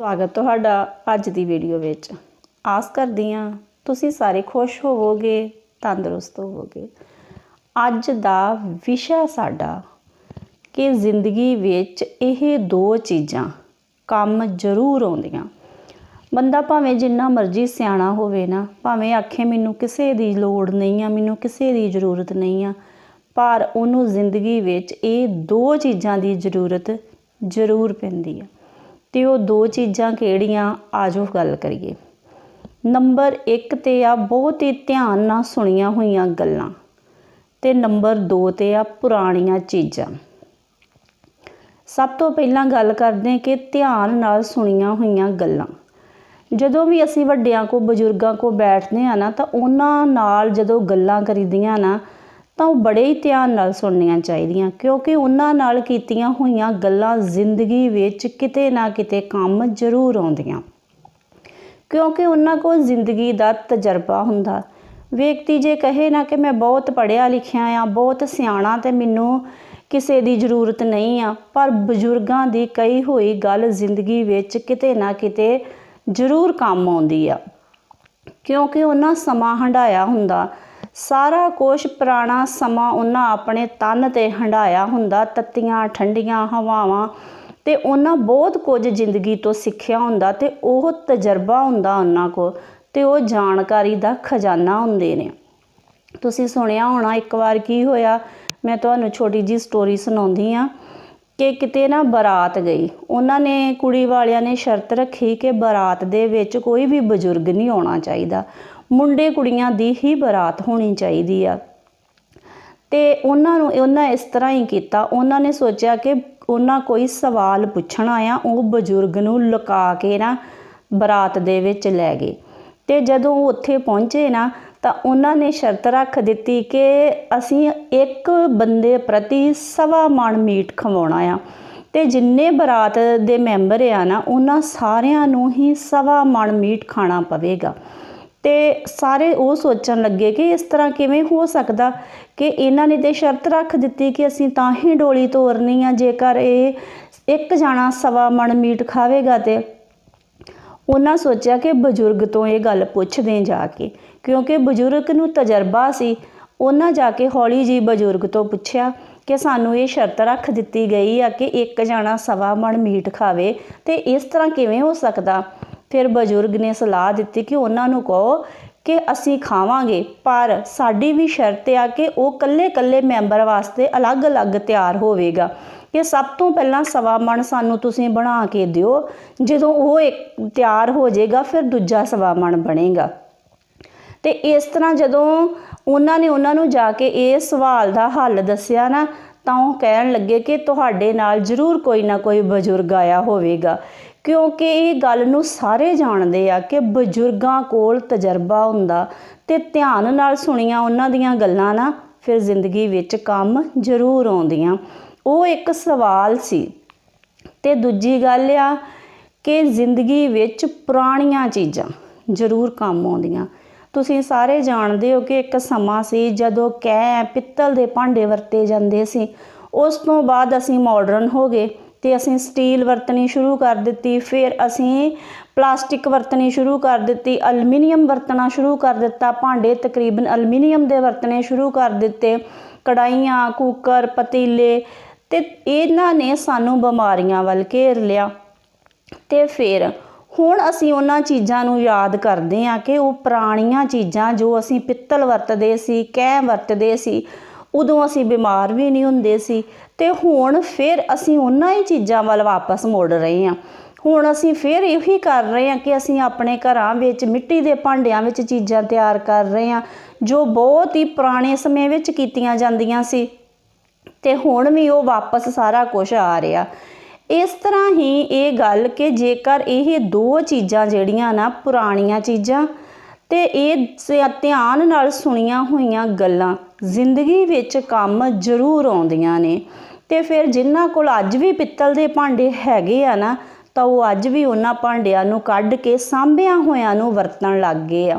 ਸਵਾਗਤ ਤੁਹਾਡਾ ਅੱਜ ਦੀ ਵੀਡੀਓ ਵਿੱਚ। ਆਸ ਕਰਦੀ ਹਾਂ ਤੁਸੀਂ ਸਾਰੇ ਖੁਸ਼ ਹੋਵੋਗੇ, ਤੰਦਰੁਸਤ ਹੋਵੋਗੇ। ਅੱਜ ਦਾ ਵਿਸ਼ਾ ਸਾਡਾ ਕਿ ਜ਼ਿੰਦਗੀ ਵਿੱਚ ਇਹ ਦੋ ਚੀਜ਼ਾਂ ਕੰਮ ਜ਼ਰੂਰ ਆਉਂਦੀਆਂ। ਬੰਦਾ ਭਾਵੇਂ ਜਿੰਨਾ ਮਰਜ਼ੀ ਸਿਆਣਾ ਹੋਵੇ ਨਾ, ਭਾਵੇਂ ਆਖੇ ਮੈਨੂੰ ਕਿਸੇ ਦੀ ਲੋੜ ਨਹੀਂ ਆ, ਮੈਨੂੰ ਕਿਸੇ ਦੀ ਜ਼ਰੂਰਤ ਨਹੀਂ ਆ, ਪਰ ਉਹਨੂੰ ਜ਼ਿੰਦਗੀ ਵਿੱਚ ਇਹ ਦੋ ਚੀਜ਼ਾਂ ਦੀ ਜ਼ਰੂਰਤ ਜ਼ਰੂਰ ਪੈਂਦੀ ਆ। ਤੇ ਉਹ ਦੋ ਚੀਜ਼ਾਂ ਕਿਹੜੀਆਂ? ਆਜੋ ਗੱਲ ਕਰੀਏ। ਨੰਬਰ 1 ਤੇ ਆ ਬਹੁਤ ਹੀ ਧਿਆਨ ਨਾਲ ਸੁਣੀਆਂ ਹੋਈਆਂ ਗੱਲਾਂ ਤੇ ਨੰਬਰ 2 ਤੇ ਆ ਪੁਰਾਣੀਆਂ ਚੀਜ਼ਾਂ। ਸਭ ਤੋਂ ਪਹਿਲਾਂ ਗੱਲ ਕਰਦੇ ਕਿ ਧਿਆਨ ਨਾਲ ਸੁਣੀਆਂ ਹੋਈਆਂ ਗੱਲਾਂ। ਜਦੋਂ ਵੀ ਅਸੀਂ ਵੱਡਿਆਂ ਕੋ, ਬਜ਼ੁਰਗਾਂ ਕੋ ਬੈਠਦੇ ਆ ਨਾ, ਤਾਂ ਉਹਨਾਂ ਨਾਲ ਜਦੋਂ ਗੱਲਾਂ ਕਰੀਦੀਆਂ ਨਾ ਤਾਂ ਉਹ ਬੜੇ ਹੀ ਧਿਆਨ ਨਾਲ ਸੁਣਨੀਆਂ ਚਾਹੀਦੀਆਂ, ਕਿਉਂਕਿ ਉਹਨਾਂ ਨਾਲ ਕੀਤੀਆਂ ਹੋਈਆਂ ਗੱਲਾਂ ਜ਼ਿੰਦਗੀ ਵਿੱਚ ਕਿਤੇ ਨਾ ਕਿਤੇ ਕੰਮ ਜ਼ਰੂਰ ਆਉਂਦੀਆਂ। ਕਿਉਂਕਿ ਉਹਨਾਂ ਕੋਲ ਜ਼ਿੰਦਗੀ ਦਾ ਤਜਰਬਾ ਹੁੰਦਾ। ਵਿਅਕਤੀ ਜੇ ਕਹੇ ਨਾ ਕਿ ਮੈਂ ਬਹੁਤ ਪੜ੍ਹਿਆ ਲਿਖਿਆ ਆ, ਬਹੁਤ ਸਿਆਣਾ ਤੇ ਮੈਨੂੰ ਕਿਸੇ ਦੀ ਜ਼ਰੂਰਤ ਨਹੀਂ ਆ, ਪਰ ਬਜ਼ੁਰਗਾਂ ਦੀ ਕਹੀ ਹੋਈ ਗੱਲ ਜ਼ਿੰਦਗੀ ਵਿੱਚ ਕਿਤੇ ਨਾ ਕਿਤੇ ਜ਼ਰੂਰ ਕੰਮ ਆਉਂਦੀ ਆ। ਕਿਉਂਕਿ ਉਹਨਾਂ ਸਮਾਂ ਹੰਡਾਇਆ ਹੁੰਦਾ ਸਾਰਾ ਕੁਝ ਪੁਰਾਣਾ ਸਮਾਂ ਉਹਨਾਂ ਆਪਣੇ ਤਨ ਤੇ ਹੰਡਾਇਆ ਹੁੰਦਾ, ਤੱਤੀਆਂ, ਠੰਡੀਆਂ ਹਵਾਵਾਂ ਤੇ ਉਹਨਾਂ ਬਹੁਤ ਕੁਝ ਜ਼ਿੰਦਗੀ ਤੋਂ ਸਿੱਖਿਆ ਹੁੰਦਾ ਤੇ ਉਹ ਤਜਰਬਾ ਹੁੰਦਾ ਉਹਨਾਂ ਕੋ ਤੇ ਉਹ ਜਾਣਕਾਰੀ ਦਾ ਖਜ਼ਾਨਾ ਹੁੰਦੇ ਨੇ। ਤੁਸੀਂ ਸੁਣਿਆ ਹੋਣਾ ਇੱਕ ਵਾਰ ਕੀ ਹੋਇਆ? ਮੈਂ ਤੁਹਾਨੂੰ ਛੋਟੀ ਜੀ ਸਟੋਰੀ ਸੁਣਾਉਂਦੀ ਆ ਕਿ ਕਿਤੇ ਨਾ ਬਰਾਤ ਗਈ। ਉਹਨਾਂ ਨੇ ਕੁੜੀ ਵਾਲਿਆਂ ਨੇ ਸ਼ਰਤ ਰੱਖੀ ਕਿ ਬਰਾਤ ਦੇ ਵਿੱਚ ਕੋਈ ਵੀ ਬਜ਼ੁਰਗ ਨਹੀਂ ਆਉਣਾ ਚਾਹੀਦਾ। ਮੁੰਡੇ ਕੁੜੀਆਂ ਦੀ ਹੀ ਬਰਾਤ ਹੋਣੀ ਚਾਹੀਦੀ ਆ। ਤੇ ਉਹਨਾਂ ਨੂੰ, ਉਹਨਾਂ ਇਸ ਤਰ੍ਹਾਂ ਹੀ ਕੀਤਾ। ਉਹਨਾਂ ਨੇ ਸੋਚਿਆ ਕਿ ਉਹਨਾਂ ਕੋਈ ਸਵਾਲ ਪੁੱਛਣਾ ਆ ਉਹ ਬਜ਼ੁਰਗ ਨੂੰ ਲੁਕਾ ਕੇ ਨਾ ਬਰਾਤ ਦੇ ਵਿੱਚ ਲੈ ਗਏ। ਤੇ ਜਦੋਂ ਉਹ ਉੱਥੇ ਪਹੁੰਚੇ ਨਾ ਤਾਂ ਉਹਨਾਂ ਨੇ ਸ਼ਰਤ ਰੱਖ ਦਿੱਤੀ ਕਿ ਅਸੀਂ ਇੱਕ ਬੰਦੇ ਪ੍ਰਤੀ ਸਵਾ ਮਣ ਮੀਟ ਖਵਾਉਣਾ ਆ। ਤੇ ਜਿੰਨੇ ਬਰਾਤ ਦੇ ਮੈਂਬਰ ਆ ਨਾ, ਉਹਨਾਂ ਸਾਰਿਆਂ ਨੂੰ ਹੀ ਸਵਾ ਮਣ ਮੀਟ ਖਾਣਾ ਪਵੇਗਾ। ਤੇ ਸਾਰੇ ਉਹ ਸੋਚਣ ਲੱਗੇ ਕਿ ਇਸ ਤਰ੍ਹਾਂ ਕਿਵੇਂ ਹੋ ਸਕਦਾ ਕਿ ਇਹਨਾਂ ਨੇ ਤੇ ਸ਼ਰਤ ਰੱਖ ਦਿੱਤੀ ਕਿ ਅਸੀਂ ਤਾਂ ਹੀ ਡੋਲੀ ਤੋਰਨੀ ਆ, ਜੇਕਰ ਇਹ ਇੱਕ ਜਾਣਾ ਸਵਾ ਮਣ ਮੀਟ ਖਾਵੇਗਾ ਤੇ ਉਹਨਾਂ ਸੋਚਿਆ ਕਿ ਬਜ਼ੁਰਗ ਤੋਂ ਇਹ ਗੱਲ ਪੁੱਛਦੇ ਜਾ ਕੇ, ਕਿਉਂਕਿ ਬਜ਼ੁਰਗ ਨੂੰ ਤਜਰਬਾ ਸੀ। ਉਹਨਾਂ ਜਾ ਕੇ ਹੌਲੀ ਜੀ ਬਜ਼ੁਰਗ ਤੋਂ ਪੁੱਛਿਆ ਕਿ ਸਾਨੂੰ ਇਹ ਸ਼ਰਤ ਰੱਖ ਦਿੱਤੀ ਗਈ ਆ ਕਿ ਇੱਕ ਜਾਣਾ ਸਵਾ ਮਣ ਮੀਟ ਖਾਵੇ ਤੇ ਇਸ ਤਰ੍ਹਾਂ ਕਿਵੇਂ ਹੋ ਸਕਦਾ? ਫਿਰ ਬਜ਼ੁਰਗ ਨੇ ਸਲਾਹ ਦਿੱਤੀ ਕਿ ਉਹਨਾਂ ਨੂੰ ਕਹੋ ਕਿ ਅਸੀਂ ਖਾਵਾਂਗੇ, ਪਰ ਸਾਡੀ ਵੀ ਸ਼ਰਤ ਆ ਕਿ ਉਹ ਕੱਲੇ-ਕੱਲੇ ਮੈਂਬਰ ਵਾਸਤੇ ਅਲੱਗ-ਅਲੱਗ ਤਿਆਰ ਹੋਵੇਗਾ। ਕਿ ਸਭ ਤੋਂ ਪਹਿਲਾਂ ਸਵਾ ਮਣ ਸਾਨੂੰ ਤੁਸੀਂ ਬਣਾ ਕੇ ਦਿਓ। ਜਦੋਂ ਉਹ ਇੱਕ ਤਿਆਰ ਹੋ ਜਾਏਗਾ, ਫਿਰ ਦੂਜਾ ਸਵਾ ਮਣ ਬਣੇਗਾ। ਤੇ ਇਸ ਤਰ੍ਹਾਂ ਜਦੋਂ ਉਹਨਾਂ ਨੇ ਉਹਨਾਂ ਨੂੰ ਜਾ ਕੇ ਇਹ ਸਵਾਲ ਦਾ ਹੱਲ ਦੱਸਿਆ ਨਾ, ਤਾਂ ਉਹ ਕਹਿਣ ਲੱਗੇ ਕਿ ਤੁਹਾਡੇ ਨਾਲ ਜ਼ਰੂਰ ਕੋਈ ਨਾ ਕੋਈ ਬਜ਼ੁਰਗ ਆਇਆ ਹੋਵੇਗਾ। ਕਿਉਂਕਿ ਇਹ ਗੱਲ ਨੂੰ ਸਾਰੇ ਜਾਣਦੇ ਆ ਕਿ ਬਜ਼ੁਰਗਾਂ ਕੋਲ ਤਜਰਬਾ ਹੁੰਦਾ ਤੇ ਧਿਆਨ ਨਾਲ ਸੁਣੀਆਂ ਉਹਨਾਂ ਦੀਆਂ ਗੱਲਾਂ ਨਾ, ਫਿਰ ਜ਼ਿੰਦਗੀ ਵਿੱਚ ਕੰਮ ਜ਼ਰੂਰ ਆਉਂਦੀਆਂ। ਉਹ ਇੱਕ ਸਵਾਲ ਸੀ ਤੇ ਦੂਜੀ ਗੱਲ ਆ ਕਿ ਜ਼ਿੰਦਗੀ ਵਿੱਚ ਪੁਰਾਣੀਆਂ ਚੀਜ਼ਾਂ ਜ਼ਰੂਰ ਕੰਮ ਆਉਂਦੀਆਂ। ਤੁਸੀਂ ਸਾਰੇ ਜਾਣਦੇ ਹੋ ਕਿ ਇੱਕ ਸਮਾਂ ਸੀ ਜਦੋਂ ਕੈ ਪਿੱਤਲ ਦੇ ਭਾਂਡੇ ਵਰਤੇ ਜਾਂਦੇ ਸੀ। ਉਸ ਤੋਂ ਬਾਅਦ ਅਸੀਂ ਮਾਡਰਨ ਹੋ ਗਏ ਤੇ ਅਸੀਂ ਸਟੀਲ ਵਰਤਣੀ ਸ਼ੁਰੂ ਕਰ ਦਿੱਤੀ, ਫਿਰ ਅਸੀਂ ਪਲਾਸਟਿਕ ਵਰਤਣੀ ਸ਼ੁਰੂ ਕਰ ਦਿੱਤੀ ਅਲਮੀਨੀਅਮ ਵਰਤਣਾ ਸ਼ੁਰੂ ਕਰ ਦਿੱਤਾ, ਭਾਂਡੇ ਤਕਰੀਬਨ ਅਲਮੀਨੀਅਮ ਦੇ ਵਰਤਣੇ ਸ਼ੁਰੂ ਕਰ ਦਿੱਤੇ। ਕੜਾਈਆਂ ਕੁੱਕਰ, ਪਤੀਲੇ ਤੇ ਇਹਨਾਂ ਨੇ ਸਾਨੂੰ ਬਿਮਾਰੀਆਂ ਵੱਲ ਘੇਰ ਲਿਆ। ਤੇ ਫਿਰ ਹੁਣ ਅਸੀਂ ਉਹਨਾਂ ਚੀਜ਼ਾਂ ਨੂੰ ਯਾਦ ਕਰਦੇ ਹਾਂ ਕਿ ਉਹ ਪੁਰਾਣੀਆਂ ਚੀਜ਼ਾਂ ਜੋ ਅਸੀਂ ਪਿੱਤਲ ਵਰਤਦੇ ਸੀ ਕਹਿ ਵਰਤਦੇ ਸੀ, ਉਦੋਂ ਅਸੀਂ ਬਿਮਾਰ ਵੀ ਨਹੀਂ ਹੁੰਦੇ ਸੀ। ਤੇ ਹੁਣ ਫਿਰ ਅਸੀਂ ਉਹਨਾਂ ਹੀ ਚੀਜ਼ਾਂ ਵੱਲ ਵਾਪਸ ਮੁੜ ਰਹੇ ਹਾਂ। ਹੁਣ ਅਸੀਂ ਫਿਰ ਇਹੀ ਕਰ ਰਹੇ ਹਾਂ ਕਿ ਅਸੀਂ ਆਪਣੇ ਘਰਾਂ ਵਿੱਚ, ਮਿੱਟੀ ਦੇ ਭਾਂਡਿਆਂ ਵਿੱਚ ਚੀਜ਼ਾਂ ਤਿਆਰ ਕਰ ਰਹੇ ਹਾਂ, ਜੋ ਬਹੁਤ ਹੀ ਪੁਰਾਣੇ ਸਮੇਂ ਵਿੱਚ ਕੀਤੀਆਂ ਜਾਂਦੀਆਂ ਸੀ। ਤੇ ਹੁਣ ਵੀ ਉਹ ਵਾਪਸ ਸਾਰਾ ਕੁਝ ਆ ਰਿਹਾ। ਇਸ ਤਰ੍ਹਾਂ ਹੀ ਇਹ ਗੱਲ ਕਿ ਜੇਕਰ ਇਹ ਦੋ ਚੀਜ਼ਾਂ ਜਿਹੜੀਆਂ ਨਾ ਪੁਰਾਣੀਆਂ ਚੀਜ਼ਾਂ ਤੇ ਇਹ ਧਿਆਨ ਨਾਲ ਸੁਣੀਆਂ ਹੋਈਆਂ ਗੱਲਾਂ ਜ਼ਿੰਦਗੀ ਵਿੱਚ ਕੰਮ ਜ਼ਰੂਰ ਆਉਂਦੀਆਂ ਨੇ ਤੇ ਫਿਰ ਜਿਨ੍ਹਾਂ ਕੋਲ ਅੱਜ ਵੀ ਪਿੱਤਲ ਦੇ ਭਾਂਡੇ ਹੈਗੇ ਆ ਨਾ, ਤਾਂ ਉਹ ਅੱਜ ਵੀ ਉਹਨਾਂ ਭਾਂਡਿਆਂ ਨੂੰ ਕੱਢ ਕੇ ਸਾਂਭਿਆਂ ਹੋਇਆਂ ਨੂੰ ਵਰਤਣ ਲੱਗ ਗਏ ਆ।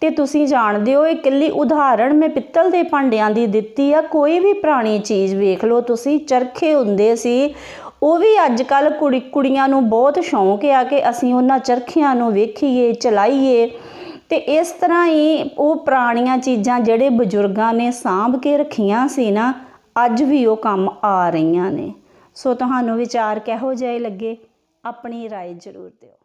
ਤੇ ਤੁਸੀਂ ਜਾਣਦੇ ਹੋ ਇਹ ਇਕੱਲੀ ਉਦਾਹਰਣ ਮੈਂ ਪਿੱਤਲ ਦੇ ਭਾਂਡਿਆਂ ਦੀ ਦਿੱਤੀ ਆ ਕੋਈ ਵੀ ਪੁਰਾਣੀ ਚੀਜ਼ ਵੇਖ ਲਓ ਤੁਸੀਂ ਚਰਖੇ ਹੁੰਦੇ ਸੀ ਉਹ ਵੀ ਅੱਜ ਕੱਲ ਕੁੜੀ ਕੁੜੀਆਂ ਨੂੰ ਬਹੁਤ ਸ਼ੌਂਕ ਆ ਕਿ ਅਸੀਂ ਉਹਨਾਂ ਚਰਖਿਆਂ ਨੂੰ ਵੇਖੀਏ ਚਲਾਈਏ ਤੇ ਇਸ ਤਰ੍ਹਾਂ ਹੀ ਉਹ ਪੁਰਾਣੀਆਂ ਚੀਜ਼ਾਂ ਜਿਹੜੇ ਬਜ਼ੁਰਗਾਂ ਨੇ ਸਾਂਭ ਕੇ ਰੱਖੀਆਂ ਸੀ ਨਾ ਅੱਜ ਵੀ ਉਹ ਕੰਮ ਆ ਰਹੀਆਂ ਨੇ ਸੋ ਤੁਹਾਨੂੰ ਵਿਚਾਰ ਕਿਹੋ ਜਿਹੇ ਲੱਗੇ ਆਪਣੀ رائے ਜ਼ਰੂਰ ਦਿਓ